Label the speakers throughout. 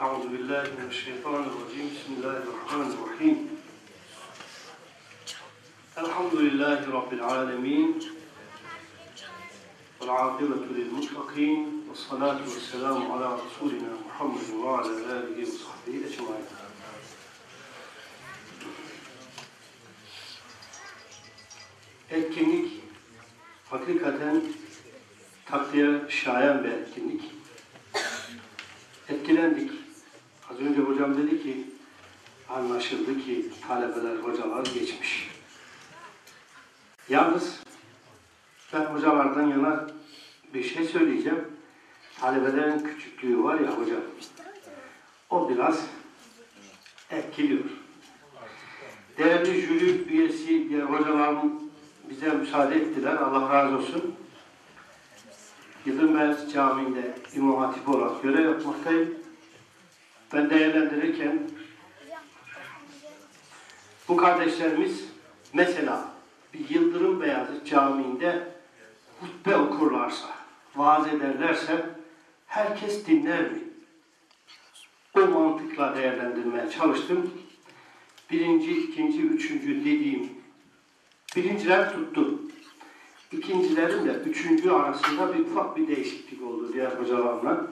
Speaker 1: أعوذ بالله من الشيطان الرجيم بسم الله الرحمن الرحيم الحمد لله رب العالمين والعاقبة للمتقين والصلاة والسلام على رسولنا محمد وعلى آله وصحبه أجمعين Etkinlik hakikaten takdire şayan bir etkinlik. Etkilendik. Az önce hocam dedi ki anlaşıldı ki talebeler, hocalar geçmiş. Yalnız ben hocalardan yana bir şey söyleyeceğim. Talebelerin küçüklüğü var ya hocam. O biraz etkiliyor. Değerli jüri üyesi diğer hocalarım bize müsaade ettiler. Allah razı olsun. Yıldırmez Camii'nde İmam Hatip olarak görev yapmaktayım. Ben değerlendirirken bu kardeşlerimiz mesela bir Yıldırım Beyazıt Camii'nde hutbe okurlarsa, vaaz ederlerse herkes dinler mi? O mantıkla değerlendirmeye çalıştım. Birinci, ikinci, üçüncü dediğim birinciler tuttu. İkincilerin de üçüncü arasında bir ufak bir değişiklik oldu diğer hocalarla.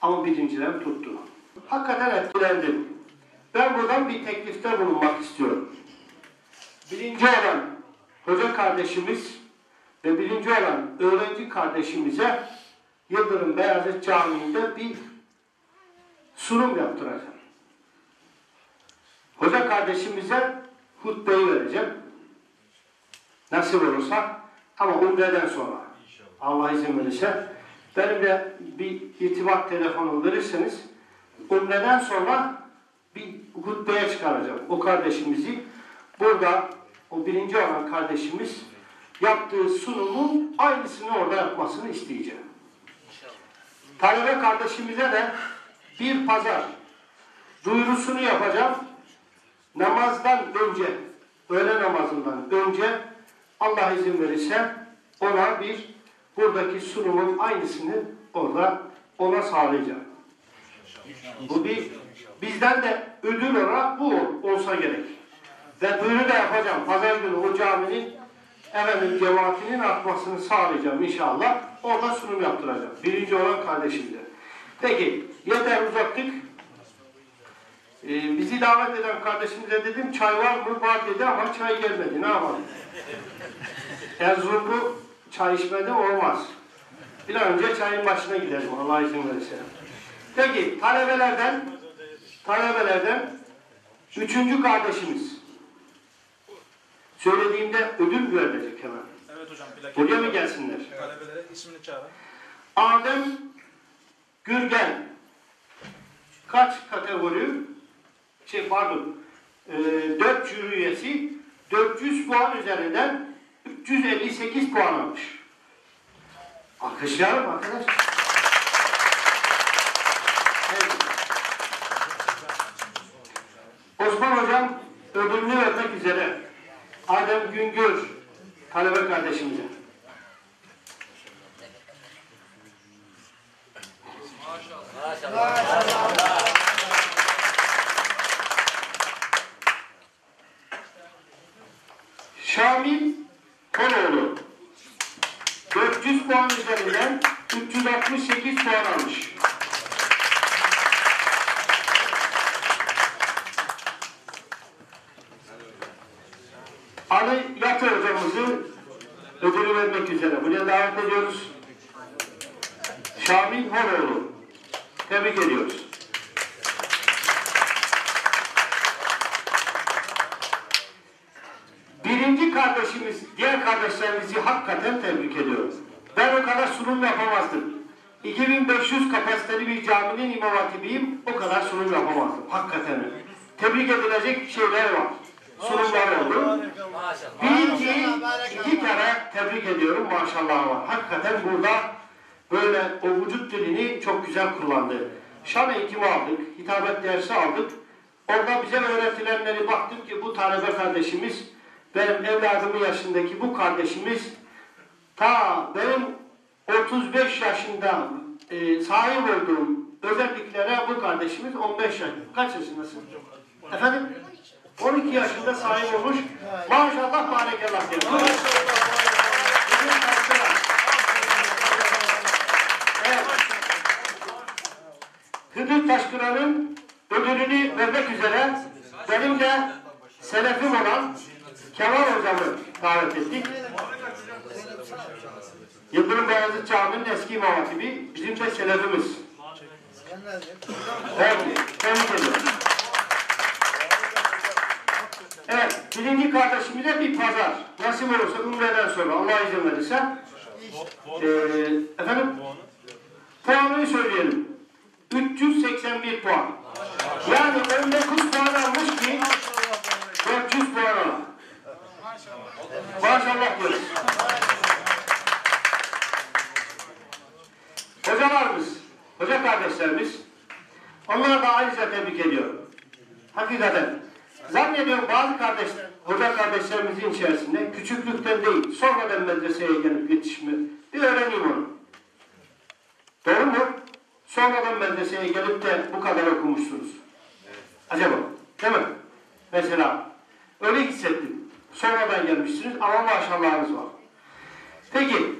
Speaker 1: Ama birinciler tuttu. Hakikaten etkilendim. Ben buradan bir teklifte bulunmak istiyorum. Birinci olan hoca kardeşimiz ve birinci olan öğrenci kardeşimize Yıldırım Beyazıt Camii'nde bir sunum yaptıracağım. Hoca kardeşimize hutbeyi vereceğim. Nasip olursa ama umreden sonra Allah izin verirse benimle bir irtibat telefonu verirseniz umreden sonra bir hutbeye çıkaracağım. O kardeşimizi burada o birinci olan kardeşimiz yaptığı sunumun aynısını orada yapmasını isteyeceğim. Talebe kardeşimize de bir pazar duyurusunu yapacağım. Namazdan önce, öğle namazından önce Allah izin verirse ona bir buradaki sunumun aynısını orada ona sağlayacağım. Bu bir bizden de ödül olarak bu olsa gerek. Ve duyuru da yapacağım. Pazar günü o caminin efendim cemaatinin artmasını sağlayacağım inşallah. Orada sunum yaptıracağım. Birinci olan kardeşimdir. Peki yeter uzattık. Ee, bizi davet eden kardeşimize dedim çay var mı? Var dedi ama çay gelmedi. Ne yapalım? Erzurumlu çay içmedi olmaz. Bir an önce çayın başına gidelim Allah izin verirse. Peki talebelerden talebelerden üçüncü kardeşimiz söylediğimde ödül verilecek hemen.
Speaker 2: Evet hocam.
Speaker 1: Buraya mı gelsinler?
Speaker 2: Talebelere ismini çağırın.
Speaker 1: Adem Gürgen kaç kategori şey pardon e, 4 jüri üyesi 400 puan üzerinden 358 puan almış. Alkışlayalım arkadaşlar. Evet. Osman Hocam ödülünü vermek üzere Adem Güngör talebe kardeşimize. Şamil Koloğlu 400 puan üzerinden 368 puan almış. Ali Yatı hocamızı ödülü vermek üzere buraya davet ediyoruz. Şamil Koloğlu tebrik ediyoruz. Birinci kardeşimiz, diğer kardeşlerimizi hakikaten tebrik ediyorum. Ben o kadar sunum yapamazdım. 2500 kapasiteli bir caminin imam hatibiyim, o kadar sunum yapamazdım. Hakikaten. Tebrik edilecek şeyler var. Sunumlar oldu. Birinciyi iki kere tebrik ediyorum, maşallah var. Hakikaten burada böyle o vücut dilini çok güzel kullandı. Şan eğitimi aldık, hitabet dersi aldık. Orada bize öğretilenleri baktık ki bu talebe kardeşimiz benim evladımın yaşındaki bu kardeşimiz ta benim 35 yaşında e, sahip olduğum özellikle de bu kardeşimiz 15 yaş. Kaç yaşındasın? Efendim? 12 yaşında sahip olmuş. Maşallah barekallah kaçtılar. Evet. Hıdır Taşkıran'ın ödülünü vermek üzere benim de selefim olan Kemal Hocam'ı davet ettik. Yıldırım Beyazıt Camii'nin eski imam hatibi bizim de selefimiz. Evet, tebrik ediyorum. Evet, birinci kardeşimize bir pazar. Nasip olursa Umre'den sonra Allah izin verirse. Ee, efendim? Puanını söyleyelim. 381 puan. Yani 19 puan almış ki 400 puan alan. Maşallah diyoruz. Hocalarımız, hoca kardeşlerimiz, onlara da ayrıca tebrik ediyorum. Hakikaten. Zannediyorum bazı kardeşler, hoca kardeşlerimizin içerisinde küçüklükten değil, sonradan medreseye gelip yetişme, bir öğreneyim onu. Doğru mu? Sonradan medreseye gelip de bu kadar okumuşsunuz. Acaba? Değil mi? Mesela öyle hissettim. Sonradan gelmişsiniz ama maşallahınız var. Peki,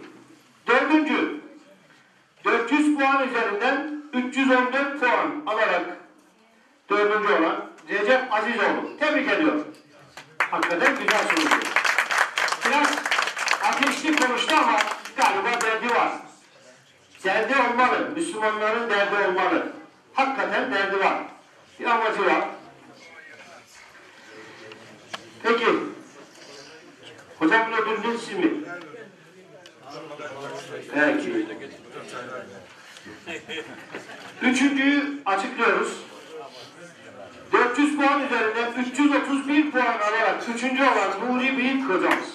Speaker 1: dördüncü, 400 puan üzerinden 314 puan alarak dördüncü olan Recep Azizoğlu. Tebrik ediyorum. Hakikaten güzel sonucu. Biraz ateşli konuştu ama galiba derdi var. Derdi olmalı. Müslümanların derdi olmalı. Hakikaten derdi var. Bir amacı var. Peki. Hocam ödülünüz siz mi? Peki. Üçüncüyü açıklıyoruz. 400 puan üzerinden 331 puan alarak üçüncü olan Nuri Büyük hocamız.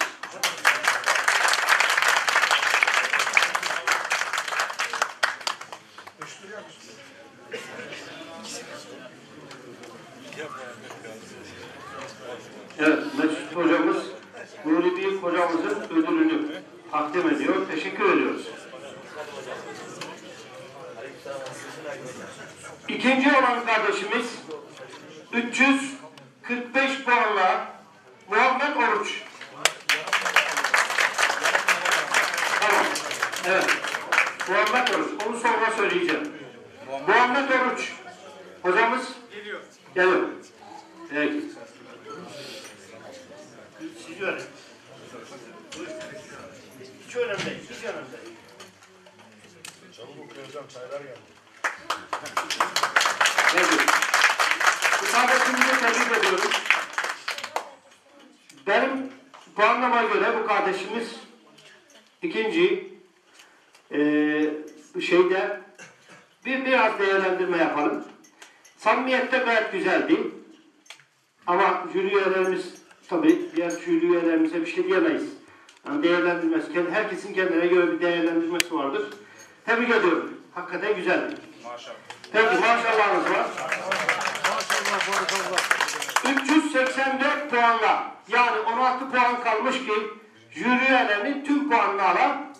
Speaker 1: Evet, Mesut hocamız Nuri Büyük hocamızın ödülünü takdim ediyor. Teşekkür ediyoruz. İkinci olan kardeşimiz 345 puanla Muhammed Oruç. Tamam. Evet. Muhammed Oruç. Onu sonra söyleyeceğim. Muhammed Oruç. Hocamız
Speaker 2: Geliyor.
Speaker 1: geliyor. Peki. Siz öyle. Hiç önemli değil. Hiç önemli değil. Peki. Bu kardeşimizi tebrik ediyoruz. Benim puanlama göre bu kardeşimiz ikinci eee şeyde bir biraz değerlendirme yapalım. Samimiyette gayet güzeldi. Ama jüri üyelerimiz tabii diğer jüri üyelerimize bir şey diyemeyiz. Yani değerlendirmesi, herkesin kendine göre bir değerlendirmesi vardır. Tebrik ediyorum. Hakikaten güzeldi.
Speaker 2: Maşallah.
Speaker 1: Peki maşallahınız var. 384 puanla yani 16 puan kalmış ki jüri üyelerinin tüm puanını alan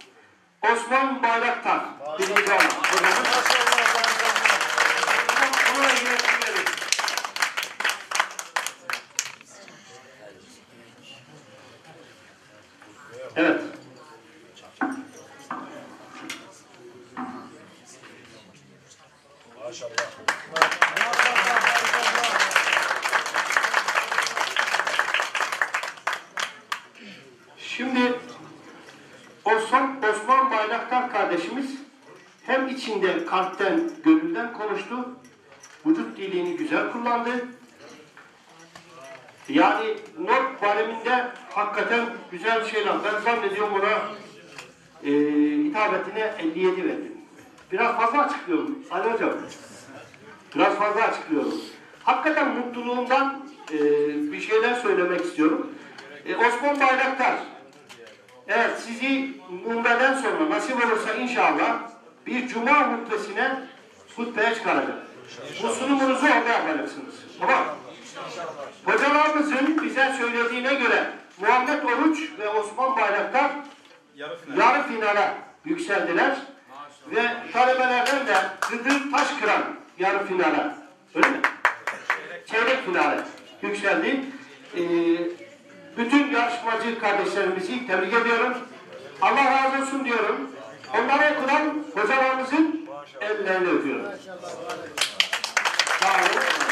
Speaker 1: Osman Bayraktar. Birinci hocamız. Ona ilgili düşünelim. Evet. Şimdi Osman, Osman Bayraktar kardeşimiz hem içinde kalpten, gönülden konuştu. Vücut dilini güzel kullandı. Yani not bareminde hakikaten güzel şeyler. Ben zannediyorum ona e, hitabetine 57 verdim. Biraz fazla açıklıyorum Ali Hocam. Biraz fazla açıklıyorum. Hakikaten mutluluğumdan e, bir şeyler söylemek istiyorum. E, Osman Bayraktar, evet sizi Umre'den sonra nasip olursa inşallah bir cuma hutbesine hutbeye çıkaracağım. Bu orada yapacaksınız. Tamam. Hocalarımızın bize söylediğine göre Muhammed Oruç ve Osman Bayraktar
Speaker 2: Yarı final.
Speaker 1: yarı finale yükseldiler. ve talebelerden de Gıdır Taşkıran yarı finale. Öyle mi? Çeyrek finale yükseldi. Ee, bütün yarışmacı kardeşlerimizi tebrik ediyorum. Allah razı olsun diyorum. Onlara okudan hocalarımızın ellerini öpüyorum. Sağ olun.